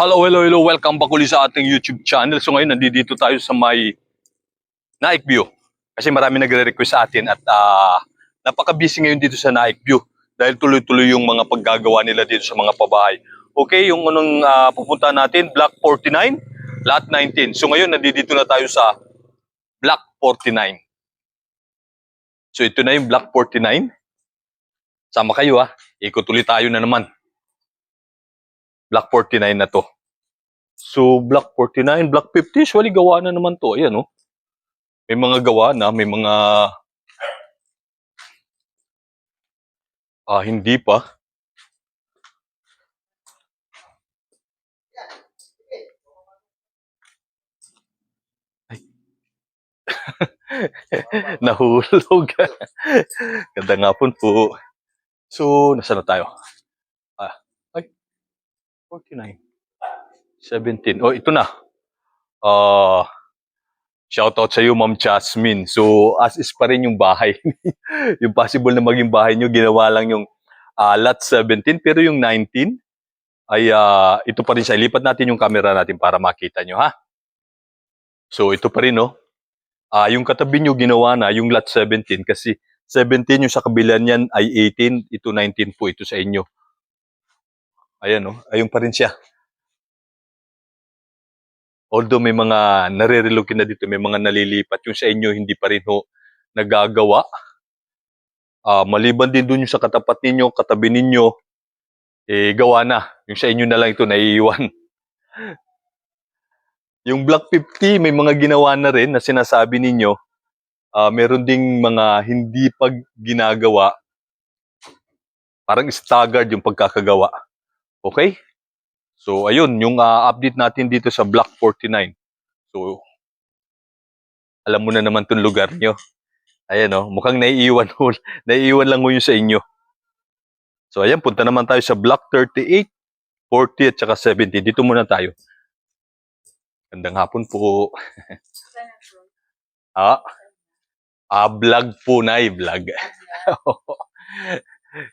Hello, hello, hello. Welcome back ulit sa ating YouTube channel. So ngayon, nandito tayo sa may Naik View. Kasi marami nagre-request sa atin at ah, napaka-busy ngayon dito sa Naik View. Dahil tuloy-tuloy yung mga paggagawa nila dito sa mga pabahay. Okay, yung unang ah, pupunta natin, Block 49, Lot 19. So ngayon, nandito na tayo sa Block 49. So ito na yung Block 49. Sama kayo ha. Ikot ulit tayo na naman. Block 49 na to. So, Block 49, Block 50, usually gawa na naman to. Ayan, oh. May mga gawa na, may mga... Ah, hindi pa. Nahulog. Ganda nga po. So, nasa na tayo? Ah, ay, 49. 17. Oh, ito na. Ah, shoutout sa iyo, Ma'am Jasmine. So, as is pa rin yung bahay. yung possible na maging bahay nyo, ginawa lang yung ah, lot 17, pero yung 19 ay ah, ito pa rin siya. Ilipat natin yung camera natin para makita nyo, ha? So, ito pa rin, no? Ah, yung katabi nyo ginawa na, yung lot 17, kasi 17 yung sa kabila niyan ay 18, ito 19 po ito sa inyo. Ayan, no? Ayun pa rin siya. Although may mga nare-relokin na dito, may mga nalilipat. Yung sa inyo, hindi pa rin ho nagagawa. Ah, maliban din dun yung sa katapat ninyo, katabi ninyo, eh, gawa na. Yung sa inyo na lang ito naiiwan. yung Block 50, may mga ginawa na rin na sinasabi ninyo. Ah, meron ding mga hindi pag ginagawa. Parang staggered yung pagkakagawa. Okay? So, ayun, yung ah, update natin dito sa Block 49. So, alam mo na naman tong lugar nyo. Ayan, oh, mukhang naiiwan, naiiwan lang ho yun sa inyo. So, ayan, punta naman tayo sa Block 38, 40, at saka 70. Dito muna tayo. Gandang hapon po. ah, ah, vlog po na, vlog.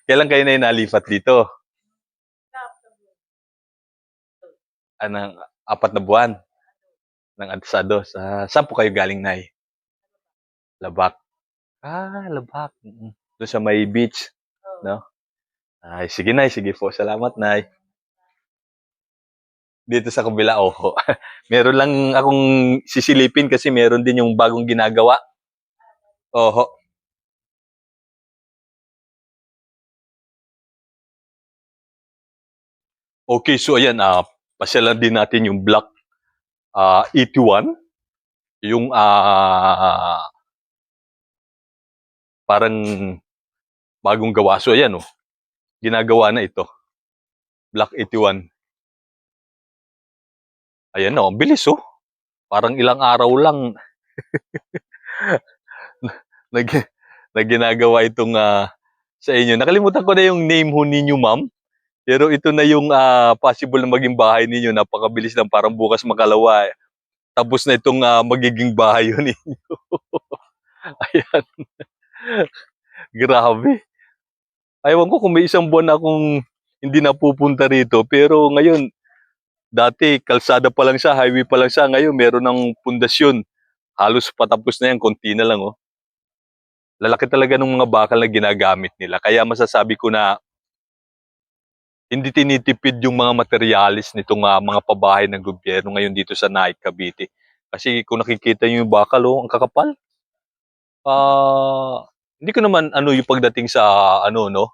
Kailan kayo na nalipat dito? Anong apat na buwan ng Antasado. Sa, saan po kayo galing, Nay? Labak. Ah, Labak. Doon sa may beach, no? Ay, sige, Nay. Sige po. Salamat, Nay. Dito sa kabila, oho. meron lang akong sisilipin kasi meron din yung bagong ginagawa. Oho. Okay, so ayan, ah, pasyalan din natin yung block ah 81. Yung ah parang bagong gawa. So ayan oh, ginagawa na ito. Block 81. Ayan oh, ang bilis oh. Parang ilang araw lang na, na ginagawa itong ah, sa inyo. Nakalimutan ko na yung name ho ninyo, ma'am. Pero ito na yung ah, possible na maging bahay ninyo. Napakabilis lang, parang bukas makalawa. eh. Tapos na itong ah, magiging bahay yun ninyo. Ayan. Grabe. Ayaw ko kung may isang buwan na akong hindi napupunta rito. Pero ngayon, dati kalsada pa lang siya, highway pa lang siya. Ngayon, meron ng pundasyon. Halos patapos na yan, konti na lang. Oh. Lalaki talaga ng mga bakal na ginagamit nila. Kaya masasabi ko na hindi tinitipid yung mga materialis nitong ah, mga pabahay ng gobyerno ngayon dito sa Naik, Cavite. Kasi kung nakikita niyo yung bakal, oh, ang kakapal. Ah, hindi ko naman ano yung pagdating sa ano no,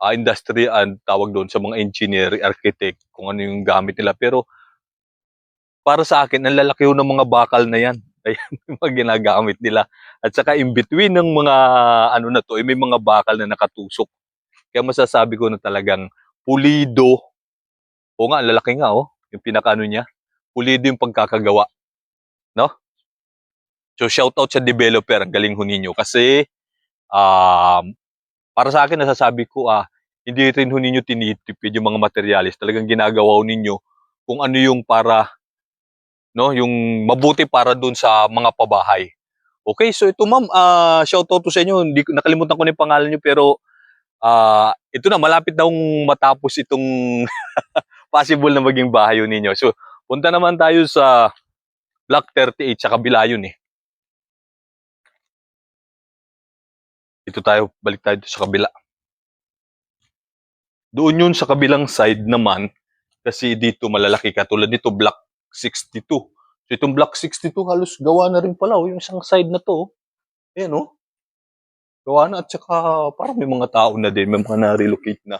ah, industry and tawag doon sa mga engineer, architect, kung ano yung gamit nila. Pero para sa akin, ang lalaki ng mga bakal na yan. Ayan, yung mga ginagamit nila. At saka in between ng mga ano na to, eh, may mga bakal na nakatusok. Kaya masasabi ko na talagang pulido. O nga, lalaki nga oh, yung pinakano niya. Pulido yung pagkakagawa. No? So shout out sa developer, galing ho ninyo. Kasi um, para sa akin, nasasabi ko, ah, hindi rin ho ninyo tinitipid yung mga materialis. Talagang ginagawa ninyo kung ano yung para, no, yung mabuti para doon sa mga pabahay. Okay, so ito ma'am, ah, shout out to sa inyo. Hindi, nakalimutan ko na yung pangalan nyo, pero ah, ito na, malapit na matapos itong possible na maging bahay yun ninyo. So, punta naman tayo sa Block 38 sa kabila yun eh. Ito tayo, balik tayo sa kabila. Doon yun sa kabilang side naman, kasi dito malalaki katulad nito, Block 62. So, itong Block 62 halos gawa na rin pala, oh, yung isang side na to. oh. Ayan, oh. Gawa na at saka parang may mga tao na din, may mga na-relocate na.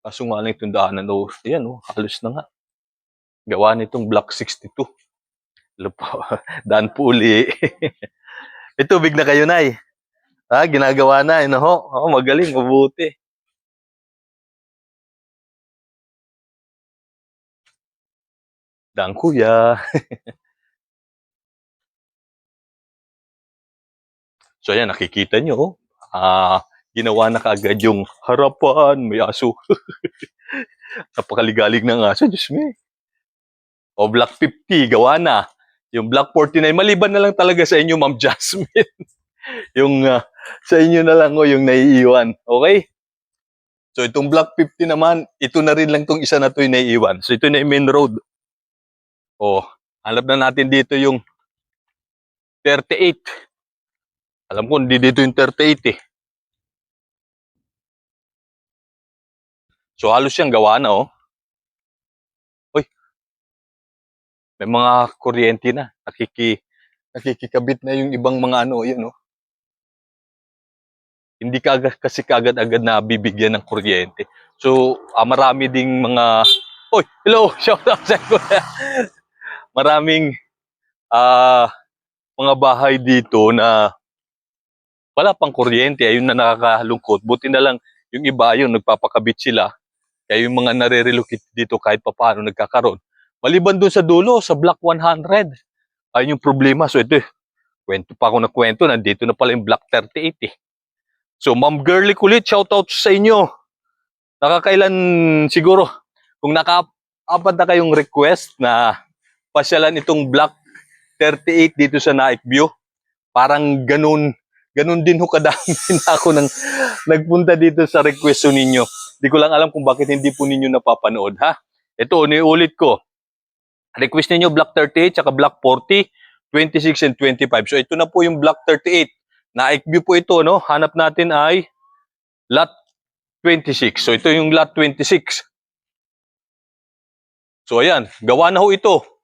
Kaso nga lang itong daanan, oh, ayan, oh, halos na nga. Gawa nitong Block 62. Alam po, daan po uli. Ito, big na kayo, Nay. Ha, ginagawa na, eh, no? ho? Oh, magaling, mabuti. Daan, kuya. so, ayan, nakikita nyo. Ah, ginawa na kaagad yung harapan, may aso. Napakaligalig ng aso, Diyos me. O, Block 50, gawa na. Yung Block 49, maliban na lang talaga sa inyo, Ma'am Jasmine. yung ah, sa inyo na lang, oh, yung naiiwan. Okay? So, itong Block 50 naman, ito na rin lang tong isa na to yung naiiwan. So, ito na yung main road. Oh, hanap na natin dito yung 38. Alam ko, hindi dito yung 38 eh. So, halos siyang gawa na, oh. Uy. May mga kuryente na. Nakiki, nakikikabit na yung ibang mga ano, yun, oh. Hindi ka kasi kaagad-agad na bibigyan ng kuryente. So, ah, marami ding mga... Uy, hello! Shout out sa kuya. Maraming ah mga bahay dito na wala pang kuryente. Ayun na nakakalungkot. Buti na lang yung iba yun, nagpapakabit sila. Kaya yung mga nare-relocate dito kahit papaano nagkakaroon. Maliban dun sa dulo, sa Block 100. Ayun yung problema. So ito, eh, kwento pa ako na kwento. Nandito na pala yung Block 38 eh. So Ma'am Girly Kulit, shoutout sa inyo. Nakakailan siguro, kung naka-apat na kayong request na pasyalan itong Block 38 dito sa Naik View, parang ganun, ganun din ho kadami na ako nang nagpunta dito sa request ninyo. Hindi ko lang alam kung bakit hindi po ninyo napapanood, ha? Ito, niulit ko. Request ninyo Block 38 at Block 40, 26 and 25. So ito na po yung Block 38. Naik view po ito, no? Hanap natin ay lot 26. So ito yung lot 26. So ayan, gawa na ho ito.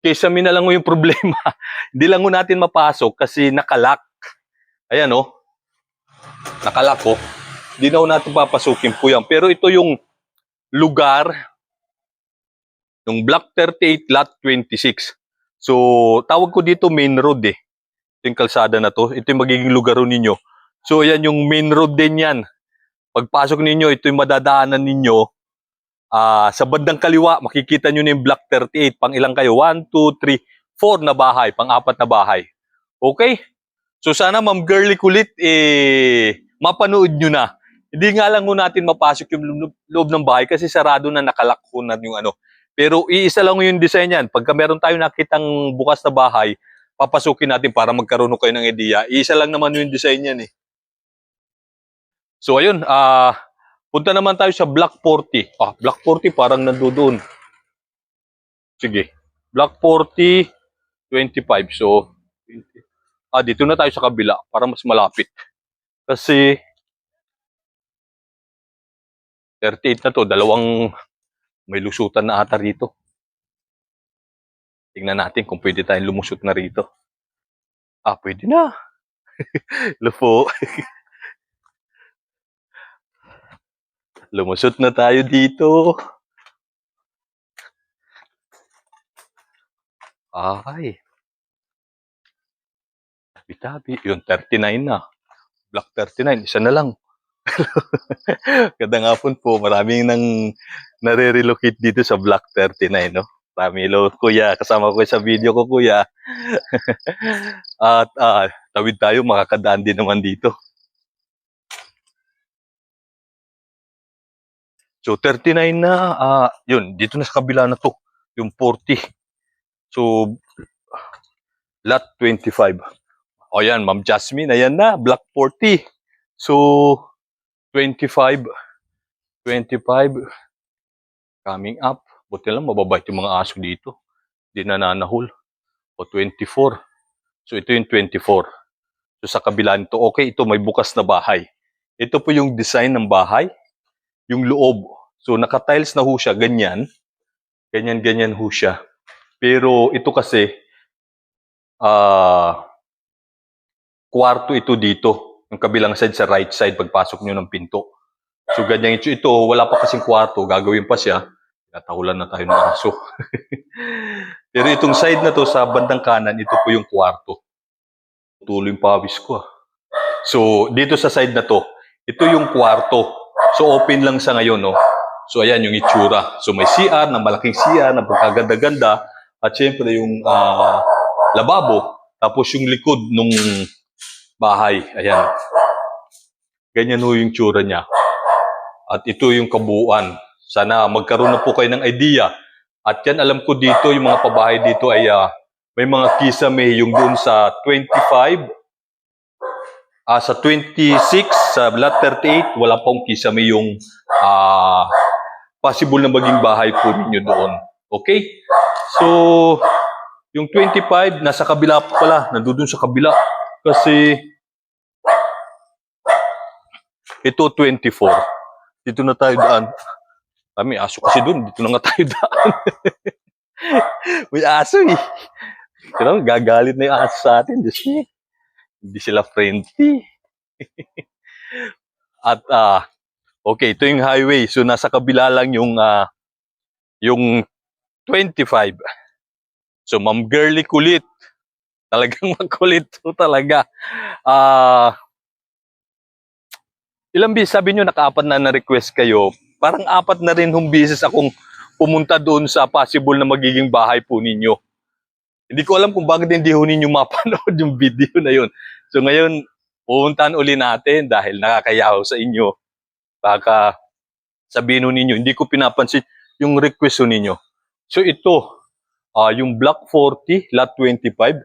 Kesa mi na lang ho yung problema. Hindi lang natin mapasok kasi nakalak. Ayan oh. Nakalak oh. Hindi na natin papasukin po yan. Pero ito yung lugar ng Block 38 Lot 26. So, tawag ko dito main road eh. Ito yung kalsada na to. Ito yung magiging lugar ninyo. So, yan yung main road din yan. Pagpasok ninyo, ito yung madadaanan ninyo. Ah, sa bandang kaliwa, makikita nyo na yung Block 38. Pang ilang kayo? 1, 2, 3, 4 na bahay. Pang apat na bahay. Okay? So, sana Ma'am Girly Kulit, eh, mapanood nyo na. Hindi nga lang natin mapasok yung loob, ng bahay kasi sarado na nakalak ho na yung ano. Pero iisa lang yung design yan. Pagka meron tayo nakitang bukas na bahay, papasukin natin para magkaroon kayo ng idea. Iisa lang naman yung design yan eh. So ayun, ah punta naman tayo sa Block 40. Ah, Block 40 parang nandoon. Sige. Block 40, 25. So, 20. ah, dito na tayo sa kabila para mas malapit. Kasi 38 na to, dalawang may lusutan na ata rito. Tingnan natin kung pwede tayong lumusot na rito. Ah, pwede na. Lupo. Lumusot na tayo dito. Ay. Tabi-tabi. Yun, 39 na. Block 39, isa na lang. Gandang hapon po. Maraming nang nare-relocate dito sa Block 39, no? Marami, hello, kuya. Kasama ko sa video ko, kuya. At ah, tawid tayo, makakadaan din naman dito. So 39 na, ah, yun, dito na sa kabila na to, yung 40. So, lot 25. O yan, Ma'am Jasmine, ayan na, block 40. So, 25. 25 coming up. Buti lang mababait yung mga aso dito. Di nananahol. O 24. So ito yung 24. So sa kabila nito, okay, ito may bukas na bahay. Ito po yung design ng bahay. Yung loob. So naka-tiles na ho siya, ganyan. Ganyan-ganyan ho siya. Pero ito kasi, ah, kwarto ito dito. Yung kabilang side sa right side pagpasok nyo ng pinto. So ganyan ito, ito wala pa kasing kwarto, gagawin pa siya. Natahulan na tayo ng aso. Pero itong side na to sa bandang kanan, ito po yung kwarto. Tuloy yung pawis ko ah. So dito sa side na to, ito yung kwarto. So open lang sa ngayon no. So ayan yung itsura. So may CR na malaking CR na pagkaganda-ganda at syempre yung ah, lababo tapos yung likod nung bahay. Ayan. Ganyan ho yung tsura niya. At ito yung kabuuan. Sana magkaroon na po kayo ng idea. At yan alam ko dito, yung mga pabahay dito ay ah, may mga kisame yung doon sa 25, ah sa 26, sa lot 38, wala pong kisame yung ah, possible na maging bahay po ninyo doon. Okay? So, yung 25, nasa kabila pa pala, nandun sa kabila. Kasi, ito 24. Dito na tayo daan. Kami, aso kasi doon. Dito na nga tayo daan. May aso eh. Pero gagalit na yung aso sa atin. Diyos ko. Hindi sila friendly. At, ah, okay, ito yung highway. So, nasa kabila lang yung, ah, yung 25. So, Ma'am Girly kulit. Talagang makulit to talaga. Ah, ilang bis sabi nyo nakaapat na na-request kayo. Parang apat na rin hong bisis akong pumunta doon sa possible na magiging bahay po ninyo. Hindi ko alam kung bakit hindi ho ninyo mapanood yung video na yun. So ngayon, pupuntahan uli natin dahil nakakayaw sa inyo. Baka sabihin ninyo, hindi ko pinapansin yung request ninyo. So ito, ah yung Block 40, Lot 25.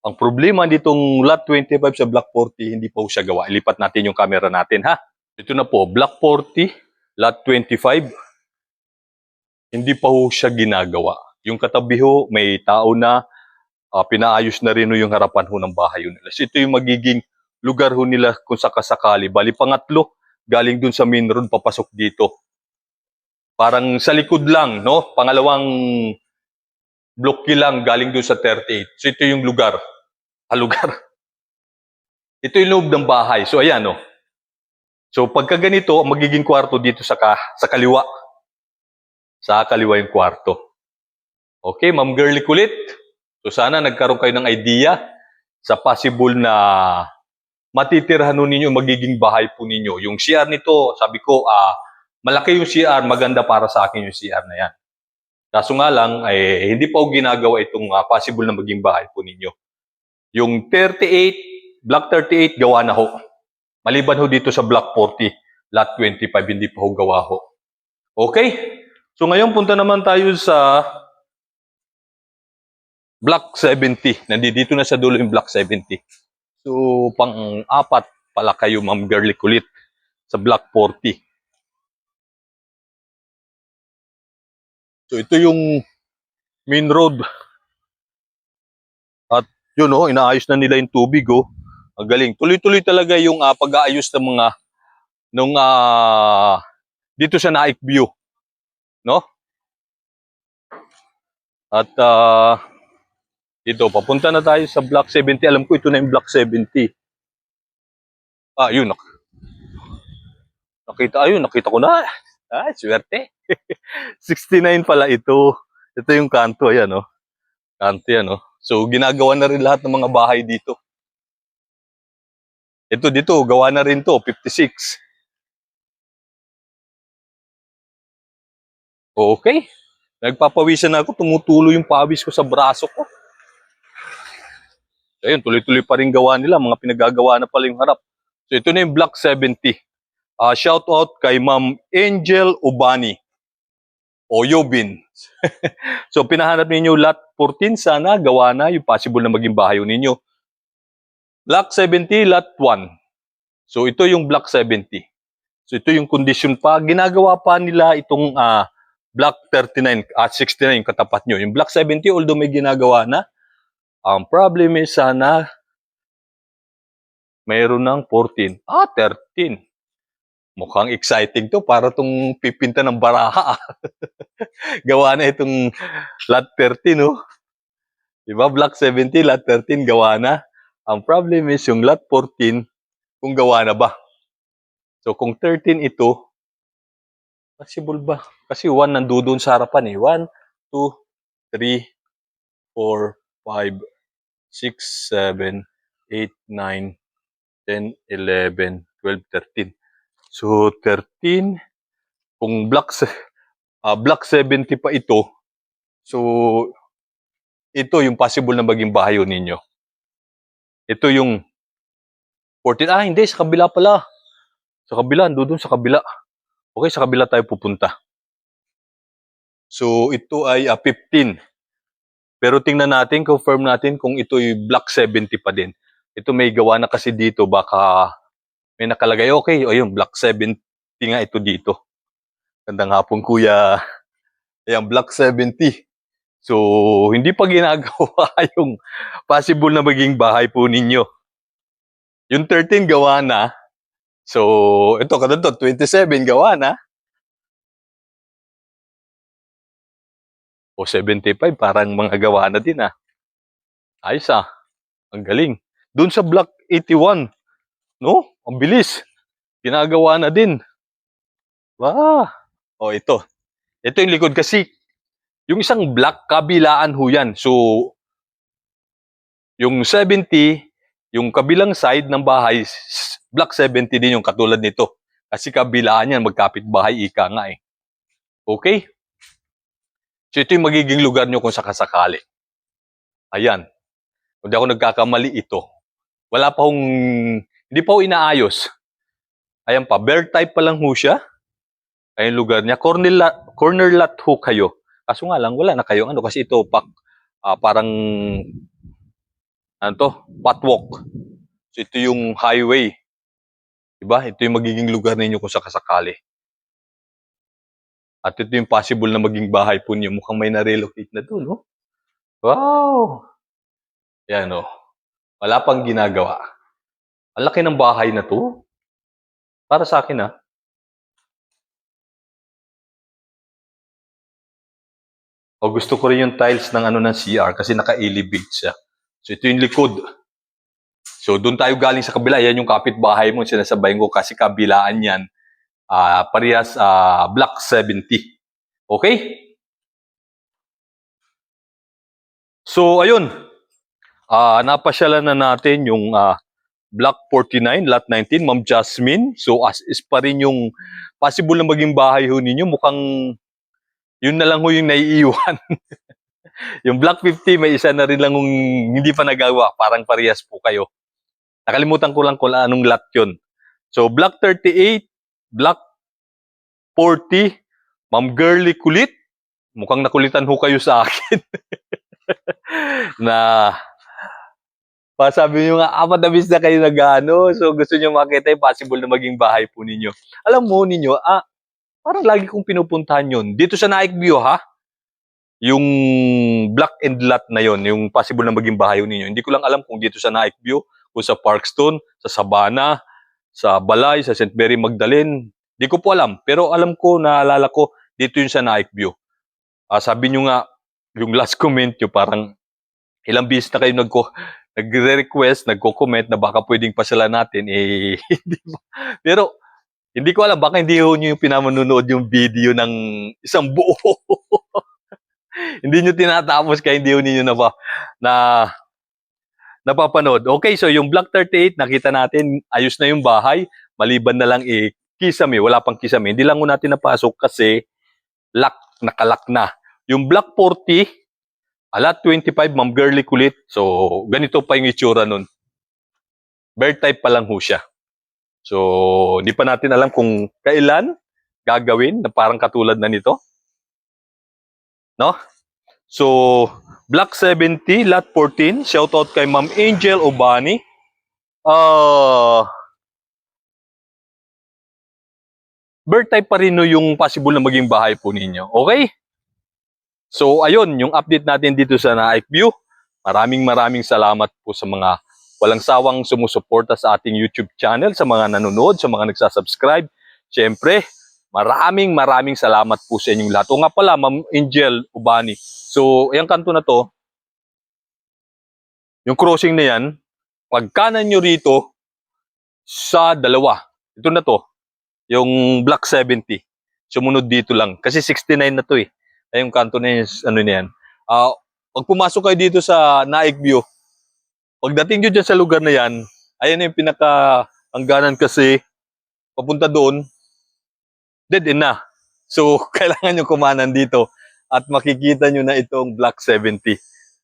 Ang problema ditong Lot 25 sa Block 40, hindi pa ho siya gawa. Ilipat natin yung camera natin ha. Ito na po, Block 40, Lot 25. Hindi pa ho siya ginagawa. Yung katabi ho, may tao na ah, pinaayos na rin ho yung harapan ho ng bahay nila. So ito yung magiging lugar ho nila kung sakasakali. Bali, pangatlo, galing dun sa main road, papasok dito. Parang sa likod lang, no? Pangalawang blocky lang galing dun sa 38. So ito yung lugar. Ah, lugar. Ito yung loob ng bahay. So ayan, no? So pagka ganito, magiging kwarto dito sa, ka, sa kaliwa. Sa kaliwa yung kwarto. Okay, Ma'am Girly Kulit. So sana nagkaroon kayo ng idea sa possible na matitirhan nun ninyo magiging bahay po ninyo. Yung CR nito, sabi ko, ah, malaki yung CR, maganda para sa akin yung CR na yan. Kaso nga lang, eh, hindi pa ginagawa itong ah, possible na maging bahay po ninyo. Yung 38, block 38, gawa na ho. Maliban ho dito sa block 40, lot 25, hindi pa ho gawa ho. Okay? So ngayon punta naman tayo sa block 70. Nandito na sa dulo yung block 70. So pang-apat pala kayo, Ma'am Girly Kulit, sa block 40. So ito yung main road. At yun oh, inaayos na nila yung tubig oh. Ang galing. Tuloy-tuloy talaga yung ah, pag-aayos ng mga nung ah, dito sa Naik View. No? At ah, dito, papunta na tayo sa Block 70. Alam ko ito na yung Block 70. Ah, yun. Nak nakita, ayun, nakita ko na. Ah, swerte. 69 pala ito. Ito yung kanto, ayan, oh. Kanto yan, oh. So, ginagawa na rin lahat ng mga bahay dito. Ito dito, gawa na rin to, 56. Okay. Nagpapawisan na ako, tumutulo yung pawis ko sa braso ko. Ayun, tuloy-tuloy pa rin gawa nila, mga pinagagawa na pala yung harap. So, ito na yung Block 70. Ah, shout out kay Ma'am Angel Ubani. O Yobin. so, pinahanap ninyo lot 14, sana gawa na yung possible na maging bahay ninyo. Block 70, lot 1. So, ito yung Block 70. So ito yung condition pa. Ginagawa pa nila itong ah, Block 39 at 69 yung katapat nyo. Yung Block 70, although may ginagawa na, ang problem is sana mayroon ng 14. Ah, 13. Mukhang exciting to para tong pipinta ng baraha. ah. gawa na itong lot 13, no? Diba? Block 70, lot 13, gawa na. Ang problem is yung lot 14, kung gawa na ba. So kung 13 ito, possible ba? Kasi 1 nandoon sa harapan eh. 1, 2, 3, 4, 5, 6, 7, 8, 9, 10, 11, 12, 13. So 13, kung block, ah, block 70 pa ito, so ito yung possible na maging bahayo ninyo. Ito yung 14. Ah, hindi. Sa kabila pala. Sa kabila. Doon sa kabila. Okay, sa kabila tayo pupunta. So, ito ay ah, 15. Pero tingnan natin, confirm natin kung ito ay block 70 pa din. Ito may gawa na kasi dito. Baka may nakalagay. Okay, o yun, block 70 nga ito dito. Gandang hapon, kuya. Ayan, block 70. So, hindi pa ginagawa yung possible na maging bahay po ninyo. Yung 13 gawa na. So, ito katulad to, 27 gawa na. O 75, parang mga gawa na din ah. Ayos ah. Ang galing. Doon sa block 81, no? Ang bilis. Ginagawa na din. Wah. O ito. Ito yung likod kasi yung isang block, kabilaan ho yan. So, yung 70, yung kabilang side ng bahay, block 70 din yung katulad nito. Kasi kabilaan yan, magkapit bahay, ika nga eh. Okay? So, ito yung magiging lugar nyo kung sakasakali. Ayan. Kung di ako nagkakamali, ito. Wala pa hong, hindi pa ho inaayos. Ayan pa, bear type pa lang ho siya. Ayan lugar niya. Corner lot, corner lot ho kayo. Kaso nga lang, wala na kayong ano, kasi ito, pak, ah, parang, ano to, patwalk. So, ito yung highway. Diba? Ito yung magiging lugar ninyo kung sakasakali. At ito yung possible na maging bahay po niyo. Mukhang may na-relocate na doon, no? Wow! Yan, no? Wala pang ginagawa. Ang laki ng bahay na to. Para sa akin, ah. O gusto ko rin yung tiles ng ano ng CR kasi naka-elevate siya. So ito yung likod. So doon tayo galing sa kabila. Yan yung kapitbahay mo sinasabayin ko kasi kabilaan yan. Ah parehas ah, block 70. Okay? So ayun. Ah napasyalan na natin yung ah, block 49, lot 19, Ma'am Jasmine. So as is pa rin yung possible na maging bahay ho ninyo. Mukhang yun na lang ho yung naiiwan. yung block 50, may isa na rin lang yung hindi pa nagawa. Parang parehas po kayo. Nakalimutan ko lang kung anong lot yun. So, block 38, block 40, Ma'am Girly Kulit. Mukhang nakulitan ho kayo sa akin. na pa sabi nyo nga, apat na bis na kayo nag-ano. So, gusto nyo makita possible na maging bahay po ninyo. Alam mo ninyo, ah, parang lagi kong pinupuntahan yun. Dito sa Naik View, ha? Yung black and lot na yon, yung possible na maging bahay ninyo. Hindi ko lang alam kung dito sa Naik View, kung sa Parkstone, sa Sabana, sa Balay, sa St. Mary Magdalene. Hindi ko po alam. Pero alam ko, naalala ko, dito yun sa Naik View. Ah, sabi nyo nga, yung last comment nyo, parang ilang bis na kayo nagko, nagre-request, nagko-comment na baka pwedeng pasala natin, eh, hindi ba? Pero, hindi ko alam, baka hindi ho nyo yung pinamanunood yung video ng isang buo. hindi nyo tinatapos kaya hindi ho ninyo na, na napapanood. Okay, so yung Block 38, nakita natin, ayos na yung bahay. Maliban na lang eh, kisame, wala pang kisame. Hindi lang natin napasok kasi lock, nakalak na. Yung Block 40, alat 25, Ma'am Girly Kulit. So, ganito pa yung itsura nun. Bear type pa lang ho siya. So, hindi pa natin alam kung kailan gagawin na parang katulad na nito. No? So, Block 70, Lot 14. Shoutout kay Ma'am Angel Obani. Ah, bird type pa rin no yung possible na maging bahay po ninyo. Okay? So, ayun, yung update natin dito sa Naik View. Maraming maraming salamat po sa mga walang sawang sumusuporta sa ating YouTube channel, sa mga nanonood, sa mga nagsasubscribe. Siyempre, maraming maraming salamat po sa inyong lahat. O nga pala, Ma'am Angel Ubani. So, yung kanto na to, yung crossing na yan, pagkanan nyo rito sa dalawa. Ito na to, yung Block 70. Sumunod dito lang. Kasi 69 na to eh. Ay, yung kanto na yan, ano na yan. Ah, pag pumasok kayo dito sa Naik View, pagdating nyo dyan sa lugar na yan, ayan yung pinaka hangganan kasi papunta doon, dead end na. So, kailangan nyo kumanan dito at makikita nyo na itong Block 70.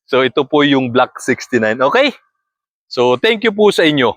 So, ito po yung Block 69. Okay? So, thank you po sa inyo.